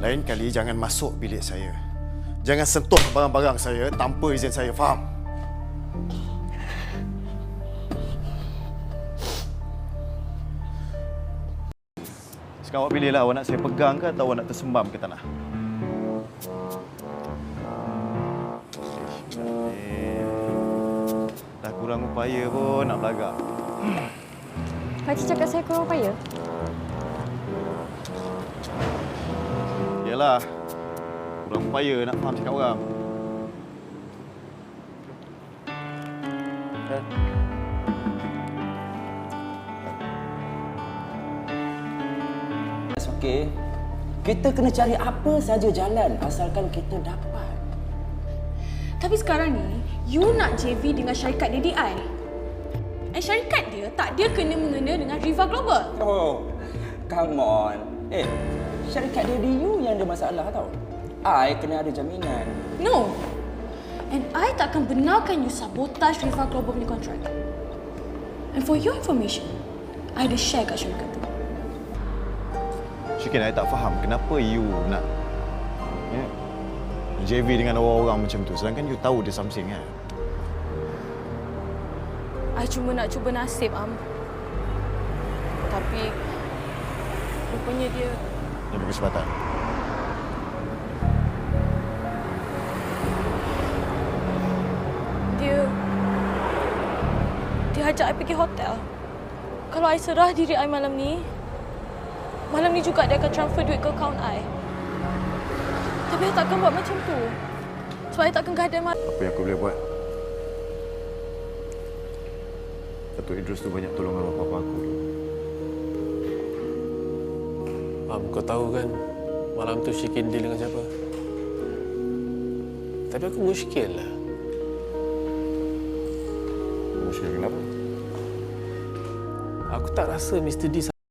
Lain kali jangan masuk bilik saya. Jangan sentuh barang-barang saya tanpa izin saya, faham? Sekarang awak pilihlah awak nak saya pegang ke atau awak nak tersembam ke tanah. Eh, Dah kurang upaya pun nak belagak. Pakcik cakap saya kurang upaya. Yalah. Kurang upaya nak faham cakap orang. It's okay. Kita kena cari apa saja jalan asalkan kita dapat. Tapi sekarang ni, you nak JV dengan syarikat DDI. And syarikat dia tak dia kena mengena dengan Riva Global. Oh, come on. Eh, syarikat dia you yang ada masalah tau. I kena ada jaminan. No. And I takkan benarkan you sabotage Riva Global punya kontrak. And for your information, I ada share kat syarikat tu. Syikin, saya tak faham kenapa you nak ya, JV dengan orang-orang macam tu sedangkan you tahu dia something kan? I cuma nak cuba nasib, Am. Tapi, rupanya dia... Dia berkesempatan. Dia... Dia ajak I pergi hotel. Kalau I serah diri I malam ni, malam ni juga dia akan transfer duit ke akaun I. Tapi I takkan buat macam tu. Sebab I takkan gadai malam. Apa yang aku boleh buat? Datuk Idrus tu banyak tolongan bapa aku dulu. Am, kau tahu kan malam tu Syikin deal dengan siapa? Tapi aku muskil lah. Musyrik kenapa? Aku tak rasa Mr. D